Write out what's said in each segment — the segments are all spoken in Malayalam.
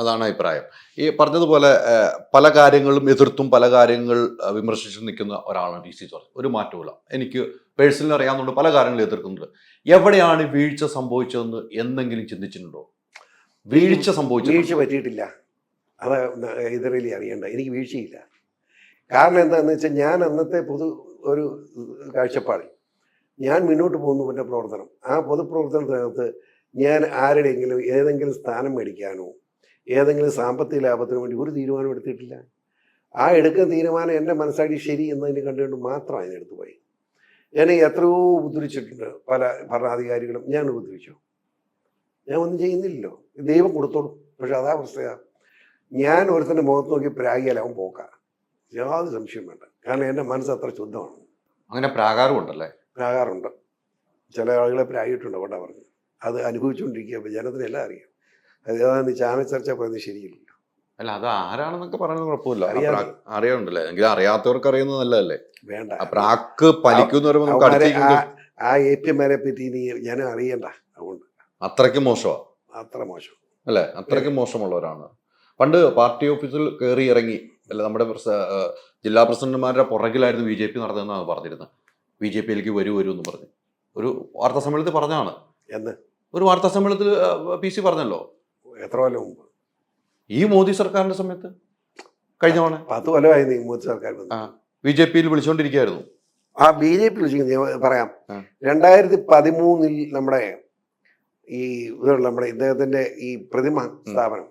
അതാണ് അഭിപ്രായം. ഈ പറഞ്ഞതുപോലെ പല കാര്യങ്ങളും എതിർത്തും പല കാര്യങ്ങൾ വിമർശിച്ചും നിൽക്കുന്ന ഒരാളാണ് പി സി ജോർജ്. ഒരു മാറ്റമില്ല എനിക്ക് പേഴ്സണലി അറിയാവുന്നതുകൊണ്ട് പല കാര്യങ്ങളും എതിർക്കുന്നുണ്ട്. എവിടെയാണ് വീഴ്ച സംഭവിച്ചതെന്ന് എന്തെങ്കിലും ചിന്തിച്ചിട്ടുണ്ടോ? വീഴ്ച സംഭവിച്ചു വീഴ്ച പറ്റിയിട്ടില്ല. അത് ഇതറിയില്ല അറിയണ്ട. എനിക്ക് വീഴ്ചയില്ല. കാരണം എന്താണെന്ന് വെച്ചാൽ ഞാൻ അന്നത്തെ പൊതു ഒരു കാഴ്ചപ്പാടിൽ ഞാൻ മുന്നോട്ട് പോകുന്നു എന്റെ പ്രവർത്തനം. ആ പൊതുപ്രവർത്തനത്തിനകത്ത് ഞാൻ ആരുടെയെങ്കിലും ഏതെങ്കിലും സ്ഥാനം മേടിക്കാനോ ഏതെങ്കിലും സാമ്പത്തിക ലാഭത്തിന് വേണ്ടി ഒരു തീരുമാനം എടുത്തിട്ടില്ല. ആ എടുക്കുന്ന തീരുമാനം എന്റെ മനസ്സാടി ശരി എന്നതിന് കണ്ടുകൊണ്ട് മാത്രം അതിനെടുത്ത് പോയി. എന്നെ എത്രയോ ഉപദ്രവിച്ചിട്ടുണ്ട് പല ഭരണാധികാരികളും. ഞാൻ ഉപദ്രവിച്ചു? ഞാൻ ഒന്നും ചെയ്യുന്നില്ലല്ലോ. ദൈവം കൊടുത്തോളും. പക്ഷെ അതാ അവസ്ഥയാ ഞാൻ ഒരുത്തന്റെ മുഖത്ത് നോക്കി പ്രാഗിയാൽ അവൻ പോക്കാം. യാതൊരു സംശയം വേണ്ട. കാരണം എന്റെ മനസ്സ് അത്ര ശുദ്ധമാണ്. അങ്ങനെ പ്രാകാരമുണ്ടല്ലേ? പ്രാകാറുണ്ട് ചില ആളുകളെ പ്രായിട്ടുണ്ട് കൊണ്ടാ പറഞ്ഞു. അത് അനുഭവിച്ചുകൊണ്ടിരിക്കുക ജനത്തിനെല്ലാം അറിയാം. അത് ഏതാണ്ട് ചാനൽ ചർച്ച പറയുന്നത് ശരിയല്ല അല്ല അത് ആരാണെന്നൊക്കെ പറയുന്നത് കുഴപ്പമില്ല. അറിയാറുണ്ടല്ലേ എങ്കിൽ അറിയാത്തവർക്ക് അറിയുന്നത് നല്ലതല്ലേ? വേണ്ട. പ്രാക്ക് പലിക്കുന്ന ആ എ പി എമാരെ പറ്റി നീ ഞാൻ അറിയണ്ട അതുകൊണ്ട്. അത്രയ്ക്ക് മോശമാണ് അത്ര മോശം. അല്ലേ? അത്രയ്ക്ക് മോശമുള്ളവരാണ്. പണ്ട് പാർട്ടി ഓഫീസിൽ കയറി ഇറങ്ങി അല്ല നമ്മുടെ ജില്ലാ പ്രസിഡന്റുമാരുടെ പുറകിലായിരുന്നു ബി ജെ പി നടന്നതെന്നാണ് പറഞ്ഞിരുന്നത്. ബി ജെ പിയിലേക്ക് വരൂ വരൂ എന്ന് പറഞ്ഞു. ഒരു വാർത്താ സമ്മേളനത്തിൽ പറഞ്ഞാണ് എന്ന്? ഒരു വാർത്താ സമ്മേളനത്തിൽ പി സി പറഞ്ഞല്ലോ. എത്ര കൊല്ലം മുമ്പ്? ഈ മോദി സർക്കാരിന്റെ സമയത്ത്? കഴിഞ്ഞ തവണ? പത്ത് കൊല്ലമായി നീ മോദി സർക്കാർ ബി ജെ പിയിൽ വിളിച്ചുകൊണ്ടിരിക്കുകയായിരുന്നു ആ ബി ജെ പി വിളിച്ചിരിക്കുന്നത് പറയാം. രണ്ടായിരത്തി പതിമൂന്നിൽ നമ്മുടെ ഈ ഇതുള്ള നമ്മുടെ ഇദ്ദേഹത്തിന്റെ ഈ പ്രതിമ സ്ഥാപനം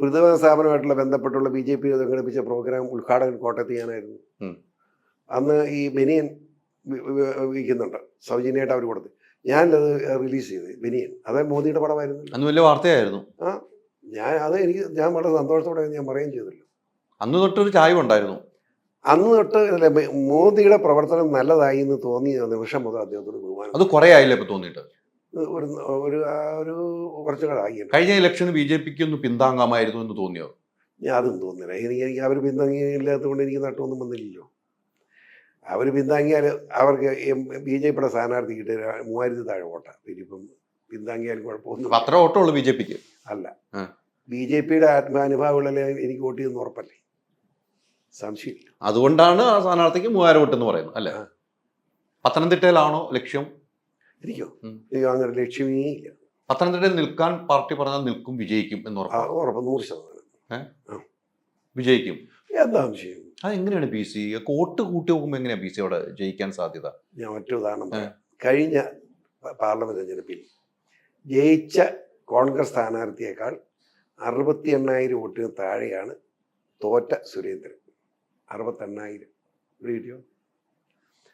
പ്രതിമ സ്ഥാപനമായിട്ടുള്ള ബന്ധപ്പെട്ടുള്ള ബി ജെ പി സംഘടിപ്പിച്ച പ്രോഗ്രാം ഉദ്ഘാടകൻ കോട്ടയത്ത് ചെയ്യാനായിരുന്നു അന്ന് ഈ ബനിയൻ വിൽക്കുന്നുണ്ട്. സൗജന്യമായിട്ട് അവർ കൊടുത്ത്. ഞാനത് റിലീസ് ചെയ്ത്. ബനിയൻ അത് മോദിയുടെ പടമായിരുന്നു അന്ന് വലിയ വാർത്തയായിരുന്നു. ആ ഞാൻ അത് എനിക്ക് ഞാൻ വളരെ സന്തോഷത്തോടെ ഞാൻ പറയുകയും ചെയ്തല്ലോ. അന്ന് തൊട്ടൊരു ചായ ഉണ്ടായിരുന്നു അന്ന് തൊട്ട് മോദിയുടെ പ്രവർത്തനം നല്ലതായി എന്ന് തോന്നിയ നിമിഷം മുതൽ അദ്ദേഹത്തോട് ബഹുമാനം. അത് കുറെ ആയില്ല ഇപ്പൊ തോന്നിയിട്ട്? ഒരു ഒരു ആ ഒരു കുറച്ചു ആയി കഴിഞ്ഞ ഇലക്ഷന് ബി ജെ പിക്ക് ഒന്ന് പിന്താങ്ങാമായിരുന്നു എന്ന് തോന്നിയോ? ഞാൻ അതും തോന്നില്ല. എനിക്ക് എനിക്ക് അവർ പിന്താങ്ങിയില്ലാത്തതുകൊണ്ട് എനിക്ക് നട്ടമൊന്നും വന്നില്ലല്ലോ. അവർ പിന്താങ്ങിയാൽ അവർക്ക് ബി ജെ പിയുടെ സ്ഥാനാർത്ഥി കിട്ടിയ മൂവായിരത്തി താഴെ വോട്ടാണ് ഇനിയിപ്പം പിന്താങ്ങിയാലും അപ്പൊ കുഴപ്പമൊന്നും അത്ര വോട്ടുള്ളൂ ബി ജെ പിക്ക്. അല്ല. ബി ജെ പിയുടെ ആത്മാനുഭാവമുള്ള എനിക്ക് വോട്ട് ചെയ്യുന്ന ഉറപ്പല്ലേ? സംശയമില്ല. അതുകൊണ്ടാണ് ആ സ്ഥാനാർത്ഥിക്ക് മൂവായിരം വോട്ട് എന്ന് പറയുന്നത് അല്ലേ. പത്തനംതിട്ടയിലാണോ ലക്ഷ്യം? എനിക്കോ? എനിക്കോ അങ്ങനെ ലക്ഷ്യമേ ഇല്ല. പത്തനംതിട്ടയിൽ നിൽക്കാൻ പാർട്ടി പറഞ്ഞാൽ നിൽക്കും വിജയിക്കും എന്ന് ആ, ഉറപ്പാണ് ഉറപ്പ് നൂറ് ശതമാനം. വിജയിക്കും. എന്താ ചെയ്യും അതെങ്ങനെയാണ് പി സി? കോട്ട് കൂട്ടി നോക്കുമ്പോൾ എങ്ങനെയാണ് പി സി അവിടെ ജയിക്കാൻ സാധ്യത? ഞാൻ മറ്റൊരു ഉദാഹരണം പറയാം കഴിഞ്ഞ പാർലമെന്റ് തെരഞ്ഞെടുപ്പിൽ ജയിച്ച കോൺഗ്രസ് സ്ഥാനാർത്ഥിയേക്കാൾ അറുപത്തി എണ്ണായിരം വോട്ടിന് താഴെയാണ് തോറ്റ സുരേന്ദ്രൻ. അറുപത്തെണ്ണായിരം. വീഡിയോ കിട്ടിയോ?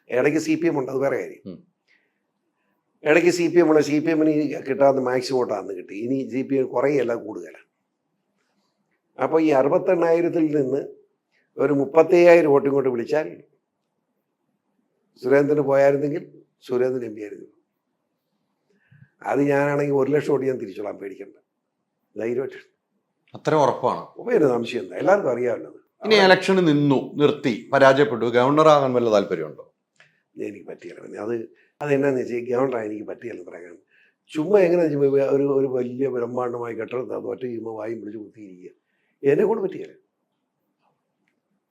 ഇടയ്ക്ക് സി പി എം ഉണ്ട് അത് വേറെ കാര്യം. ഇടയ്ക്ക് സി പി എം ഉണ്ട് സി പി എമ്മിന് കിട്ടാവുന്ന മാക്സിമം വോട്ടാന്ന് കിട്ടി. ഇനി സി പി എം കുറേയല്ല കൂടുതലാണ്. അപ്പോൾ ഈ അറുപത്തെണ്ണായിരത്തിൽ നിന്ന് ഒരു മുപ്പത്തയ്യായിരം വോട്ടും കൊണ്ട് വിളിച്ചാൽ സുരേന്ദ്രന് പോയായിരുന്നെങ്കിൽ സുരേന്ദ്രൻ എം പി ആയിരുന്നു. അത് ഞാനാണെങ്കിൽ ഒരു ലക്ഷം വോട്ട് ഞാൻ തിരിച്ചോളാം പേടിക്കണ്ട. ധൈര്യമായിട്ട് അത്ര ഉറപ്പാണ്. ഒരു സംശയം എന്താ? എല്ലാവർക്കും അറിയാമല്ലോ ഇനി ഇലക്ഷന് നിന്നു നിർത്തി പരാജയപ്പെട്ടു. ഗവർണർ ആകാൻ വല്ല താല്പര്യമുണ്ടോ? എനിക്ക് പറ്റിയല്ല. അത് അതെന്നാന്ന് വെച്ചാൽ ഗവർണറായി എനിക്ക് പറ്റിയല്ല പറയാൻ ചുമ്മാ എങ്ങനെ ഒരു ഒരു വലിയ ബ്രഹ്മാണ്ഡമായ കെട്ടിടത്ത് അത് ഒറ്റ ചുമ്മാ വായും പിടിച്ച് കുത്തിയിരിക്കുക. എന്നെ കൊണ്ട് പറ്റിയല്ല?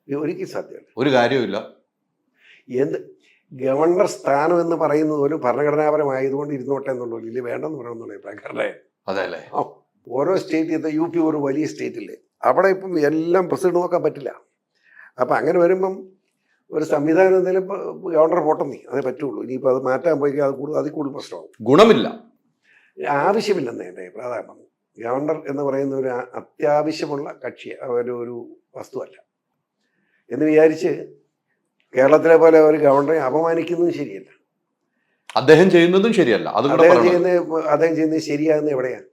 ഒരിക്കലും സാധ്യമല്ല. ഒരു കാര്യമില്ല എന്ത്? ഗവർണർ സ്ഥാനം എന്ന് പറയുന്നത് ഒരു ഭരണഘടനാപരമായതുകൊണ്ട് ഇരുന്നോട്ടെ എന്നുള്ളൂ ഇല്ല വേണ്ടെന്ന് പറയണമെന്നുള്ള അഭിപ്രായക്കാരുടെ അതെ അല്ലേ? ഓരോ സ്റ്റേറ്റ് യു പി ഒരു വലിയ സ്റ്റേറ്റില്ലേ അവിടെ ഇപ്പം എല്ലാം പ്രസിഡന്റ് നോക്കാൻ പറ്റില്ല. അപ്പം അങ്ങനെ വരുമ്പം ഒരു സംവിധാനം എന്തെങ്കിലും ഗവർണർ പോട്ടെ നീ അതേ പറ്റുള്ളൂ. ഇനിയിപ്പോൾ അത് മാറ്റാൻ പോയി അത് കൂടുതൽ അതിൽ കൂടുതൽ പ്രശ്നമാകും ഗുണമില്ല. ആവശ്യമില്ലെന്നേ എന്റെ അഭിപ്രായം. ഗവർണർ എന്ന് പറയുന്ന ഒരു അത്യാവശ്യമുള്ള കക്ഷി ഒരു ഒരു വസ്തുവല്ല. എന്ന് വിചാരിച്ച് കേരളത്തിലെ പോലെ ഒരു ഗവർണറെ അപമാനിക്കുന്നതും ശരിയല്ല. അദ്ദേഹം ചെയ്യുന്നതും ശരിയല്ല. അദ്ദേഹം ചെയ്യുന്ന അദ്ദേഹം ചെയ്യുന്നത് ശരിയാകുന്നത് എവിടെയാണ്?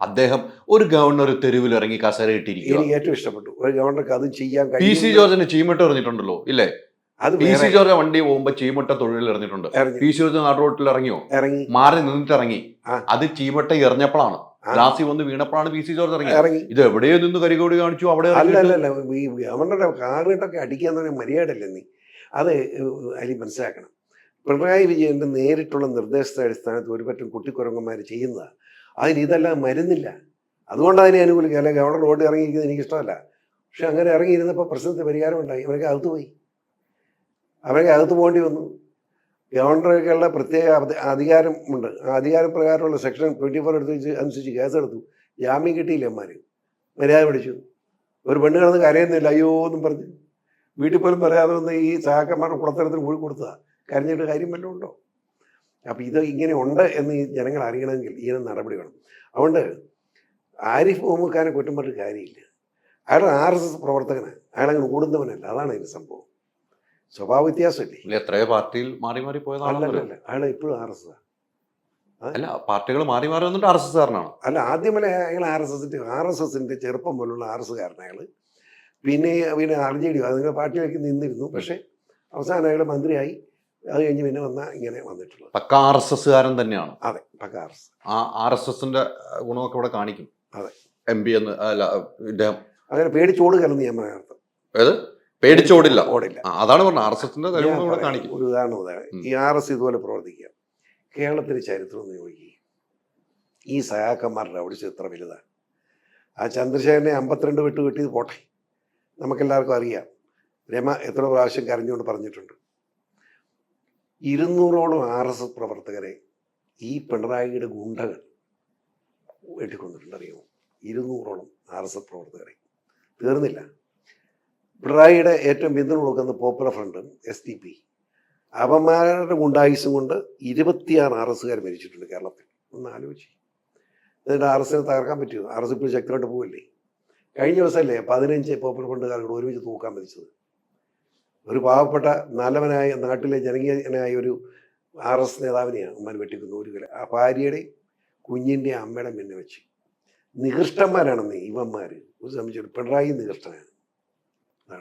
അദ്ദേഹം ഒരു ഗവർണർ തെരുവിൽ ഇറങ്ങി കസേര ഇട്ടിരിക്കും എനിക്ക് ഏറ്റവും ഇഷ്ടപ്പെട്ടു. ഒരു ഗവർണർക്ക് അത് ചെയ്യാൻ പി സി ജോർജിന് ചീമട്ട എറിഞ്ഞിട്ടുണ്ടല്ലോ ഇല്ലേ? അത് പി സി ജോർജ് വണ്ടി പോകുമ്പോ ചീമട്ട തൊഴിലിൽ ഇറങ്ങിയിട്ടുണ്ട് ഇറങ്ങി പി സി ജോർജ് നാട്ടു റോട്ടിൽ ഇറങ്ങിയോ? ഇറങ്ങി. മാറി നിന്നിട്ട് ഇറങ്ങി അത് ചീമട്ട എറിഞ്ഞപ്പോഴാണ്. ഗ്ലാസ്സിൽ വന്ന് വീണപ്പോഴാണ് പി സി ജോർജ് ഇറങ്ങി. ഇത് എവിടെയോ നിന്ന് കരികോടി കാണിച്ചു അവിടെ അല്ല അല്ല അല്ല ഈ അവരുടെ കാറിട്ടൊക്കെ അടിക്കാൻ തന്നെ മര്യാദയല്ലേ നീ. അത് അതിൽ മനസ്സിലാക്കണം. പിണറായി വിജയന്റെ നേരിട്ടുള്ള നിർദ്ദേശത്തെ അടിസ്ഥാനത്തിൽ ഒരു പറ്റം കുട്ടിക്കുരങ്ങന്മാർ ചെയ്യുന്നതാണ് അതിന് ഇതെല്ലാം മരുന്നില്ല. അതുകൊണ്ട് അതിനെ അനുകൂലിക്കുക. അല്ലെങ്കിൽ ഗവർണർ റോഡിൽ ഇറങ്ങിയിരിക്കുന്നത് എനിക്കിഷ്ടമല്ല പക്ഷെ അങ്ങനെ ഇറങ്ങിയിരുന്നപ്പോൾ പ്രശ്നത്തിന് പരിഹാരം ഉണ്ടായി അവരൊക്കെ അകത്ത് പോയി. അവരൊക്കെ അകത്ത് പോകേണ്ടി വന്നു. ഗവർണർക്കുള്ള പ്രത്യേക അധി- അധികാരം ഉണ്ട്. ആ അധികാരപ്രകാരമുള്ള സെക്ഷൻ ട്വന്റി ഫോർ എടുത്ത് വെച്ച് അനുസരിച്ച് കേസെടുത്തു ജാമ്യം കിട്ടിയില്ല അമ്മമാർ മര്യാദ പിടിച്ചു. ഒരു പെണ്ണ് കിടന്ന് കരയുന്നില്ല. അയ്യോ എന്നും പറഞ്ഞ്. വീട്ടിൽ പോലും പറയാതെ വന്ന് ഈ സഹാക്കന്മാരുടെ കുളത്തരത്തിന് കൂടി കൊടുത്തതാ. കരഞ്ഞിട്ട് കാര്യം വല്ലതും ഉണ്ടോ? അപ്പോൾ ഇത് ഇങ്ങനെ ഉണ്ട് എന്ന് ഈ ജനങ്ങൾ അറിയണമെങ്കിൽ ഇങ്ങനെ നടപടി വേണം. അതുകൊണ്ട് ആരിഫ് മുഹമ്മദ് ഖാനെ കുറ്റം പറഞ്ഞിട്ട് കാര്യമില്ല. അയാൾ ആർ എസ് എസ് പ്രവർത്തകനാണ്. അയാളങ്ങനെ ഓടുന്നവനല്ല അതാണ് അതിന്റെ സംഭവം. സ്വഭാവ വ്യത്യാസമില്ലേ എത്രയോ പാർട്ടിയിൽ മാറി മാറി പോയതാണ് അയാൾ ഇപ്പോഴും ആർ എസ് അല്ല പാർട്ടികൾ മാറി മാറി വന്നിട്ട് ആർ എസ് അല്ല ആദ്യമല്ല അയാൾ ആർ എസ് എസിന്റെ ആർ എസ് എസിന്റെ ചെറുപ്പം പോലുള്ള ആർ എസ് കാരൻ അയാൾ പിന്നെ പിന്നെ ആർ ജെ ഡി അതിന്റെ പാർട്ടിയിലേക്ക് നിന്നിരുന്നു. പക്ഷേ അവസാനം അയാൾ മന്ത്രിയായി. അത് കഴിഞ്ഞ് പിന്നെ വന്ന ഇങ്ങനെ വന്നിട്ടുള്ളത്. പക്ക ആർ എസ് എസ് കാരൻ തന്നെയാണ്. അതെ പക്ക ആർ എസ് ആ ആർ എസ് എസിന്റെ ഗുണമൊക്കെ ഇവിടെ കാണിക്കും. അതെ. എം പി എന്ന് അല്ല ഇദ്ദേഹം. അങ്ങനെ പേടിച്ചോട് കലർന്ന് ഞാൻ പറയാം ഏത്? പേടിച്ചോടില്ല. ഓടില്ല. അതാണ് പറഞ്ഞത്. ആർ എസ് എസിന്റെ. കാണിക്കും. ഒരു ഉദാഹരണം ഉദാഹരണം ഈ ആർ എസ് ഇതുപോലെ പ്രവർത്തിക്കുക. കേരളത്തിന്റെ ചരിത്രം ഒന്ന് ചോദിക്കുക ഈ സഹാക്കന്മാരുടെ അവിടെ എത്ര വലുതാണ്. ആ ചന്ദ്രശേഖരനെ അമ്പത്തിരണ്ട് വിട്ട് കിട്ടിയത് പോട്ടെ. നമുക്കെല്ലാവർക്കും അറിയാം. രമ എത്ര പ്രാവശ്യം കരഞ്ഞുകൊണ്ട് പറഞ്ഞിട്ടുണ്ട്. ഇരുന്നൂറോളം ആർ എസ് എസ് പ്രവർത്തകരെ ഈ പിണറായിയുടെ ഗുണ്ടകൾ വെട്ടിക്കൊന്നിട്ടുണ്ട് അറിയുമോ? ഇരുന്നൂറോളം ആർ എസ് എസ് പ്രവർത്തകരെ. തീർന്നില്ല. പിണറായിയുടെ ഏറ്റവും പിന്തുണ കൊടുക്കുന്ന popular front S D P അവന്മാരുടെ ഗുണ്ടായുസം കൊണ്ട് ഇരുപത്തിയാറ് ആർ എസ്സുകാർ മരിച്ചിട്ടുണ്ട് കേരളത്തിൽ. ഒന്ന് ആലോചിച്ച്. എന്നിട്ട് ആർ എസിനെ തകർക്കാൻ പറ്റുമോ? ആർ എസ് ഇപ്പോൾ ശക്തമായിട്ട് പോവില്ലേ? കഴിഞ്ഞ ദിവസമല്ലേ പതിനഞ്ച് പോപ്പുലർ ഫണ്ടുകാരോട് ഒരുമിച്ച് തൂക്കാൻ മരിച്ചത്? ഒരു പാവപ്പെട്ട നല്ലവനായ നാട്ടിലെ ജനകീയനായ ഒരു ആർ എസ് നേതാവിനെയാണ് അമ്മ വെട്ടിക്കുന്ന ഒരു കല ആ ഭാര്യയുടെ കുഞ്ഞിന്റെ അമ്മയുടെ പിന്നെ വെച്ച് നികൃഷ്ടന്മാരാണെന്ന് ഇവന്മാർ ഒരു സംബന്ധിച്ചു പിണറായി നികൃഷ്ടനാണ്.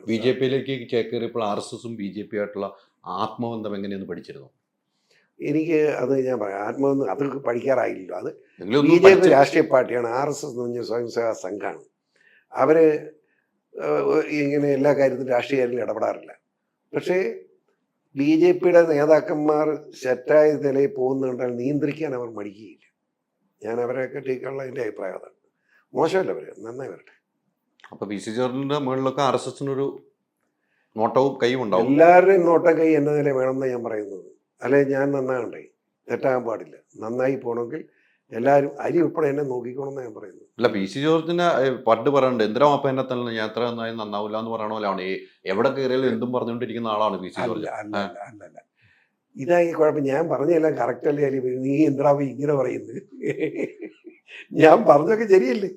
ബി ജെ പിയിലേക്ക് ചേക്കേറിയപ്പോൾ ആർ എസ് എസും ബി ജെ പി ആയിട്ടുള്ള ആത്മബന്ധം എങ്ങനെയെന്ന് പഠിച്ചിരുന്നു? എനിക്ക് അത് ഞാൻ പറയാം. ആത്മബന്ധം അത് പഠിക്കാറായില്ലല്ലോ. അത് ബി ജെ പി രാഷ്ട്രീയ പാർട്ടിയാണ്. ആർ എസ് എസ് എന്ന് പറഞ്ഞ സ്വയം സേവാ സംഘമാണ് അവർ ഇങ്ങനെ എല്ലാ കാര്യത്തിലും രാഷ്ട്രീയ കാര്യങ്ങളിൽ ഇടപെടാറില്ല. പക്ഷേ ബി ജെ പിയുടെ നേതാക്കന്മാർ സെറ്റായ നിലയിൽ പോകുന്നുണ്ടെങ്കിൽ നിയന്ത്രിക്കാൻ അവർ മടിക്കുകയില്ല. ഞാൻ അവരെയൊക്കെ ടീക്കാനുള്ള എന്റെ അഭിപ്രായം അതാണ്. മോശമല്ല അവർ നന്നായി വരട്ടെ. അപ്പൊ പി സി ജോർജിന്റെ മുകളിലൊക്കെ ആർ എസ് എസിനൊരു നോട്ടവും കൈയും ഉണ്ടാവും. എല്ലാവരുടെയും നോട്ടം കൈ എന്ന നില വേണമെന്ന് ഞാൻ പറയുന്നത്. അല്ലെ ഞാൻ നന്നാകണ്ടേ? തെറ്റാകാൻ പാടില്ല. നന്നായി പോകണമെങ്കിൽ എല്ലാവരും അരി ഉൾപ്പെടെ എന്നെ നോക്കിക്കോണമെന്ന് ഞാൻ പറയുന്നു അല്ല പി സി ജോർജിനെ പണ്ട് പറയണ്ട് എന്തിനാ അപ്പ എന്നെ തന്നെ ഞാൻ എത്ര നന്നായി നന്നാവില്ല എന്ന് പറയണ പോലെയാണ് ഈ എവിടെ കയറിയാലും എന്തും പറഞ്ഞുകൊണ്ടിരിക്കുന്ന ആളാണ് പി സി ജോർജ്. അല്ല അല്ല അല്ല അല്ല ഇതായി കുഴപ്പം. ഞാൻ പറഞ്ഞതെല്ലാം കറക്റ്റ് അല്ലേ അല്ലെങ്കിൽ നീ എന്തിനാ ഇങ്ങനെ പറയുന്നത്? ഞാൻ പറഞ്ഞൊക്കെ ശരിയല്ലേ?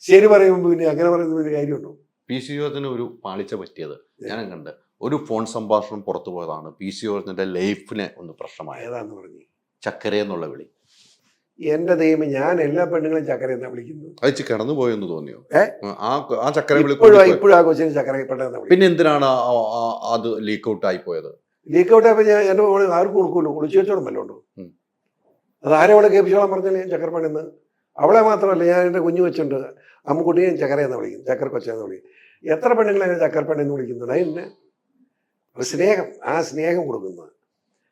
ശരി പറയുമ്പോൾ പിന്നെ അങ്ങനെ പറയുന്ന ഒരു കാര്യമുണ്ടോ? പി സി ജോർജിന് ഒരു പാളിച്ച പറ്റിയത് ഞാൻ കണ്ട്. ഒരു ഫോൺ സംഭാഷണം പുറത്തു പോയതാണ്. പി സി ജോർജിന്റെ ലൈഫിനെ ഒന്ന് പ്രശ്നമായത്. ഏതാന്ന് പറഞ്ഞു? ചക്കര എന്നുള്ള വിളി. എന്റെ ദൈവം ഞാൻ എല്ലാ പെണ്ണുങ്ങളും ചക്കര എന്നാ വിളിക്കുന്നു അയച്ച് കിടന്നു പോയെന്ന് തോന്നിയോ? ആ ആ ചക്കര വിളി ഇപ്പോഴും. ഇപ്പോഴും ആ കൊച്ചിനെ ചക്കര പെട്ടെന്ന് പിന്നെ എന്തിനാണ് ആ- ആ- അത് ലീക്ക് ഔട്ട് ആയി പോയത്? ലീക്ക് ഔട്ട് ആയപ്പോൾ ഞാൻ എന്റെ മോളെ ആർക്കും കൊടുക്കുമല്ലോ കുളിച്ചു വെച്ചോളം വല്ലതും ഉണ്ടോ? ഉം. അത് ആരെവിടെ കേൾപ്പിച്ചോളാൻ പറഞ്ഞാൽ ഞാൻ ചക്കരപ്പണെന്ന്? അവളെ മാത്രമല്ല ഞാൻ എന്റെ കുഞ്ഞു വെച്ചുണ്ട് അമ്മുക്കുട്ടിയെ ചക്കരയെന്ന് ചക്കര എന്ന് വിളിക്കും ചക്കര കൊച്ചെന്ന് വിളിക്കും എത്ര പെണ്ണുങ്ങളെ ചക്കര പെണ്ണെന്ന് എന്ന് വിളിക്കുന്നത് അതിന് ഒരു സ്നേഹം ആ സ്നേഹം കൊടുക്കുന്നത്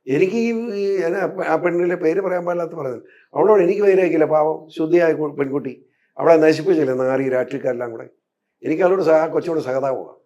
എനിക്ക് ഈ ആ പെണ്ണിലെ പേര് പറയാൻ പാടില്ലാത്ത പറഞ്ഞത്. അവളോട് എനിക്ക് വൈരായിക്കില്ല പാവം ശുദ്ധിയായ പെൺകുട്ടി. അവളെ നശിപ്പിച്ചില്ല നാറി രാഷ്ട്രീയക്കാരെല്ലാം കൂടെ. എനിക്ക് അവളോട് സഹ കൊച്ചോട് സഹതാപമാണ്.